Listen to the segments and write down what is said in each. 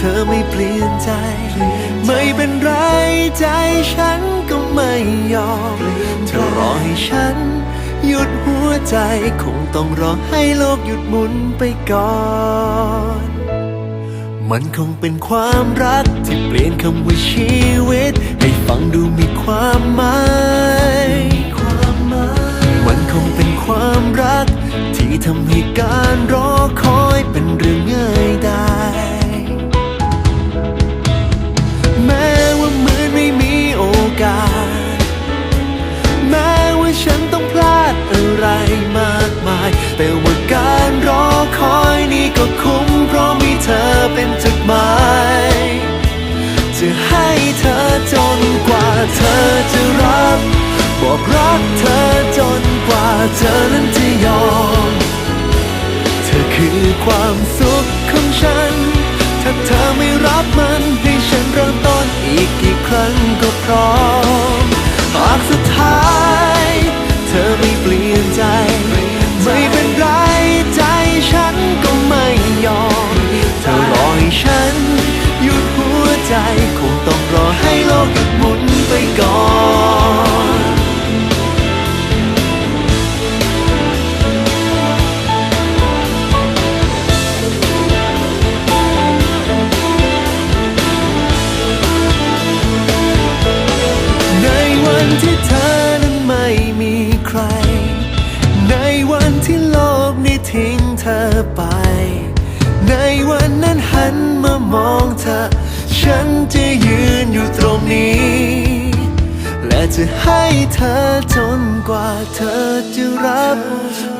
เธอไม่เปลี่ยนใจ ไม่เป็นไรใจฉันก็ไม่ยอม เธอรอให้ฉัน หยุดหัวใจคงต้องรอให้โลกหยุดหมุนไปก่อน มันคงเป็นความรักที่เปลี่ยนคำว่าชีวิต ให้ฟังดูมีความหมาย แต่ว่าการรอคอยนี้ก็คุ้มเพราะมีเธอเป็นจุดหมาย จะให้เธอจนกว่าเธอจะรับ บอกรักเธอจนกว่าเธอนั้นจะยอม เธอคือความสุข วันที่เธอนั้นไม่มีใคร ในวันที่โลกนี้ทิ้งเธอไป ในวันนั้นหันมามองเธอ ฉันจะยืนอยู่ตรงนี้ และจะให้เธอจนกว่าเธอจะรับ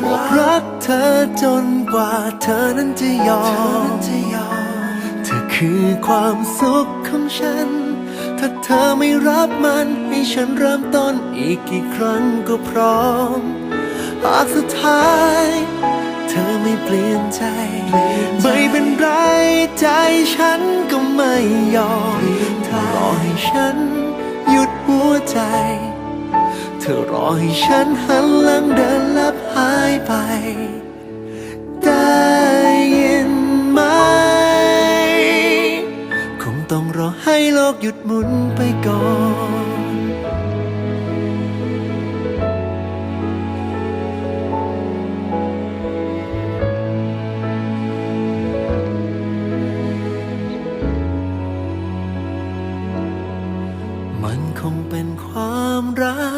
บอกรักเธอจนกว่าเธอนั้นจะยอมเธอคือความสุขของฉัน ถ้าเธอไม่รับมัน ให้ฉันเริ่มต้นอีกกี่ครั้งก็พร้อม หากสุดท้าย เธอไม่เปลี่ยนใจ ไม่เป็นไรใจฉันก็ไม่ยอมรอให้ฉันหยุดหัวใจ เธอรอให้ฉันหันหลังเดินลับหายไปได้ยินไหม คงต้องรอให้โลกหยุดหมุนไปก่อน รัก